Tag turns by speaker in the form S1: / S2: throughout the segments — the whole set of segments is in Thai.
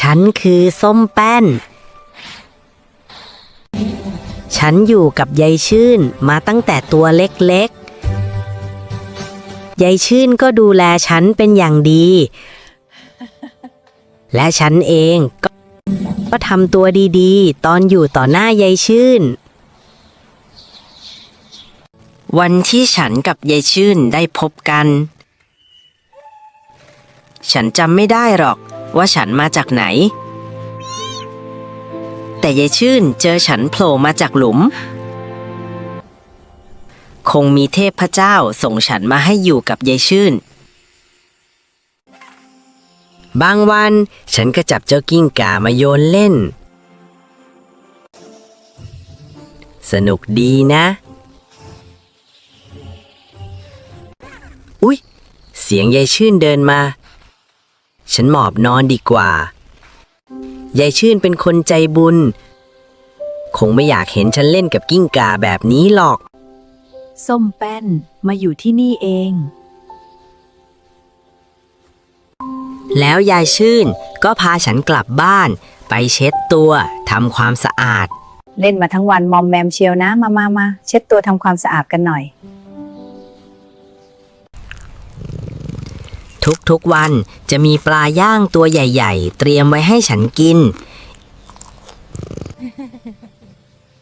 S1: ฉันคือส้มแป้น ฉันอยู่กับยายชื่นมาตั้งแต่ตัวเล็กๆ ยายชื่นก็ดูแลฉันเป็นอย่างดี และฉันเองก็ก็ทำตัวดีๆ ตอนอยู่ต่อหน้ายายชื่น วันที่ฉันกับยายชื่นได้พบกัน ฉันจำไม่ได้หรอก ว่าฉันมาจากไหน แต่ยายชื่นเจอฉันโผล่มาจากหลุม คงมีเทพเจ้าส่งฉันมาให้อยู่กับยายชื่น บางวันฉันก็จับเจ้ากิ้งก่ามาโยนเล่น สนุกดีนะ อุ๊ย เสียงยายชื่นเดินมา ฉันหมอบนอนดีกว่า ยายชื่นเป็นคนใจบุญ คงไม่อยากเห็นฉันเล่นกับกิ้งก่าแบบนี้หรอก
S2: ส้มแป้นมาอยู่ที่นี่เอง
S1: แล้วยายชื่นก็พาฉันกลับบ้าน ไปเช็ดตัวทำความสะอาด
S2: เล่นมาทั้งวันมอมแมมเชียวนะ มามามาเช็ดตัวทำความสะอาดกันหน่อย
S1: ทุกๆวันจะมีปลาย่างตัวใหญ่ ๆ เตรียมไว้ให้ฉันกิน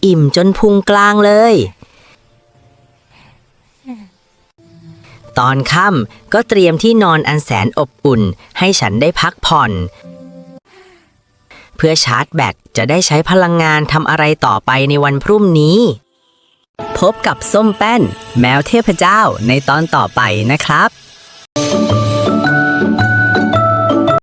S1: อิ่มจนพุงกลางเลย ตอนค่ำก็เตรียมที่นอนอันแสนอบอุ่นให้ฉันได้พักผ่อน เพื่อชาร์จแบตจะได้ใช้พลังงานทำอะไรต่อไปในวันพรุ่งนี้ พบกับส้มแป้น แมวเทพเจ้าในตอนต่อไปนะครับ